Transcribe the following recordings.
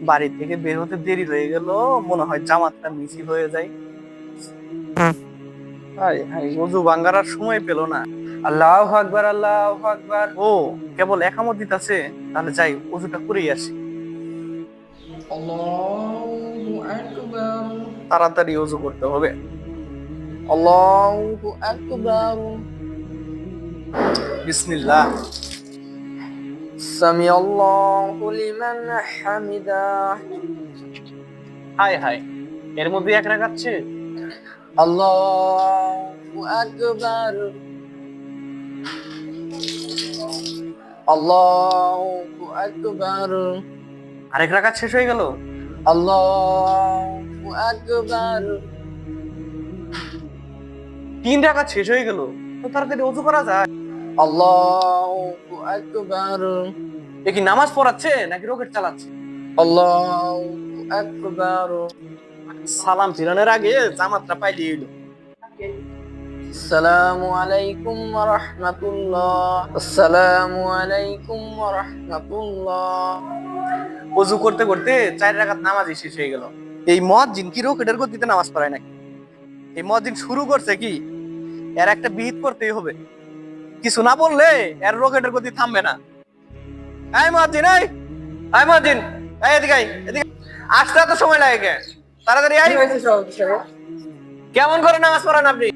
বাড়ি থেকে বের হতে দেরি হয়ে গেল মনে হয় জামাতটা মিছিল হয়ে যায়। হাই অজু ভাঙ্গার আর সময় পেল না। আল্লাহ আকবার আল্লাহ আকবার। ও কেবল একামত দিতেছে তাহলে যাই অজুটা করেই আসি। তাড়াতাড়ি অজু করতে হবে। Allahu Akbar. বিসমিল্লাহ। سمع الله لمن حمدا هاي هاي এর মধ্যে এক রাগাচ্ছে আল্লাহু আকবার। আল্লাহু আকবার। আরেক রাগাত শেষ হয়ে গেল? আল্লাহু আকবার। তিন রাগাত শেষ হয়ে গেল? তাড়াতাড়ি ওযু করা যায়। আল্লাহু আকবার। এ কি নামাজ পড়াচ্ছে নাকি রকেট চালাচ্ছে. সালাম ফিরানোর আগে জামাতটা এলো। করতে করতে চার রাকাত নামাজই শেষ হয়ে গেল। এই কি রকেটের গতিতে নামাজ পড়ায় নাকি? এই শুরু করছে কি? এর একটা বিহিত করতেই হবে। কিছু না বললে এর রকেটের গতি থামবে না। এদিকে আয়, এদিকে আসতে এত সময় লাগে কে? তাড়াতাড়ি কেমন করে নামাজ পড়ান আপনি?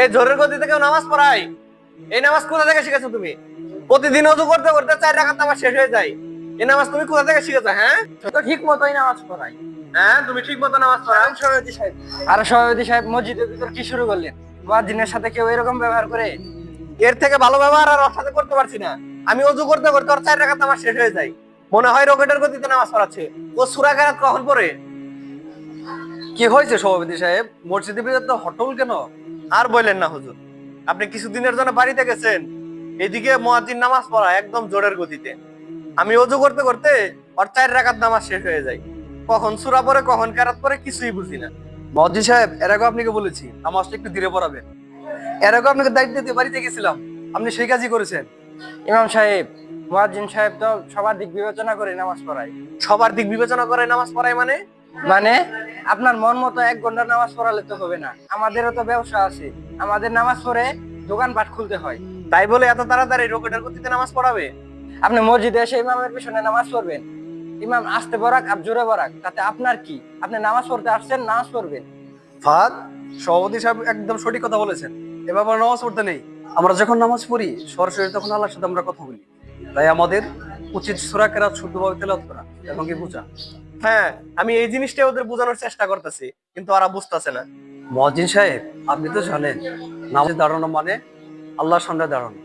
এই গতিতে কেউ নামাজ পড়ায়? এই নামাজ কোথা থেকে শিখেছো তুমি? প্রতিদিন অজু করতে করতে চার নামাজ শেষ হয়ে যায়। এই নামাজ তুমি কোথা থেকে শিখেছো হ্যাঁ? তো ঠিক মতোই নামাজ পড়াই। হ্যাঁ তুমি ঠিক মতো নামাজ পড়াও। সভাপতি সাহেব। আর সভাপতি সাহেব মসজিদের ভিতর কি শুরু করলেন? মুয়াজ্জিনের সাথে কেউ এরকম ব্যবহার করে? এর থেকে ভালো ব্যবহার আর ওর সাথে করতে পারছি না। আমি অজু করতে করতে ওর চার রাকাত নামাজ শেষ হয়ে যায়। মনে হয় রকেটের গতিতে নামাজ পড়াচ্ছে। ও সুরা কেরাত কখন পড়ে? কি হয়েছে সভাপতি সাহেব? মসজিদের ভিতরে তো হটল কেন? আর বললেন না হুজুর। আপনি কিছুদিনের জন্য বাড়িতে গেছেন। এদিকে মুয়াজ্জিন নামাজ পড়া একদম জোরের গতিতে। আমি অজু করতে করতে ওর চার রাকাত নামাজ শেষ হয়ে যায়। কখন সুরা পড়ে কখন কেরাত পড়ে কিছুই বুঝি না। মসজিদ সাহেব এর আগে আপনাকে বলেছি নামাজটা একটু ধীরে পড়াবেন। এর আগে আপনাকে দায়িত্ব দিয়ে বাড়িতে গেছিলাম। আপনি সেই কাজই করেছেন। ইমাম সাহেব মুয়াজ্জিন সাহেব তো সবার দিক বিবেচনা করে নামাজ পড়ায়। সবার দিক বিবেচনা করে নামাজ পড়ায় মানে? মানে আপনার মন মতো এক ঘণ্টা নামাজ পড়ালে তো হবে না। আমাদেরও তো ব্যবসা আছে। আমাদের নামাজ পড়ে দোকানপাট খুলতে হয়। তাই বলে এত তাড়াতাড়ি রকেটের গতিতে নামাজ পড়াবে? আপনি মসজিদে এসে ইমামের পিছনে নামাজ পড়বেন। ইমাম আসতে বরাক আর জোরে বরাক তাতে আপনার কি? আপনি নামাজ পড়তে আসছেন নামাজ পড়বেন। ফাদ সভাপতি সাহেব একদম সঠিক কথা বলেছেন। এ ব্যাপারে নামাজ পড়তে নেই। আমরা যখন নামাজ পড়ি সরাসরি তখন আল্লাহর সাথে আমরা কথা বলি। তাই আমাদের উচিত সুরা কেরাত শুদ্ধভাবে তেলাওয়াত করা এবং কি বোঝা। হ্যাঁ আমি এই জিনিসটা ওদের বোঝানোর চেষ্টা করতেছি কিন্তু ওরা বুঝতেছে না। মহাজিন সাহেব আপনি তো জানেন নামাজে দাঁড়ানো মানে আল্লাহর সামনে দাঁড়ানো।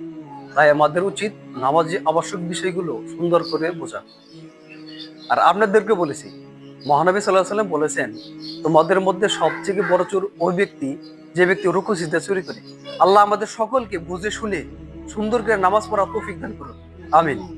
তাই আমাদের উচিত নামাজে আবশ্যক বিষয়গুলো সুন্দর করে বোঝা। আর আপনাদেরকে বলেছি মহানবী সাল্লাহ সাল্লাম বলেছেন, তোমাদের মধ্যে সবথেকে বড় চোর ওই ব্যক্তি, যে ব্যক্তি রুকু সিদ্ধা চুরি করে। আল্লাহ আমাদের সকলকে বুঝে শুনে সুন্দর করে নামাজ পড়া তৌফিক দান করুন। আমিন।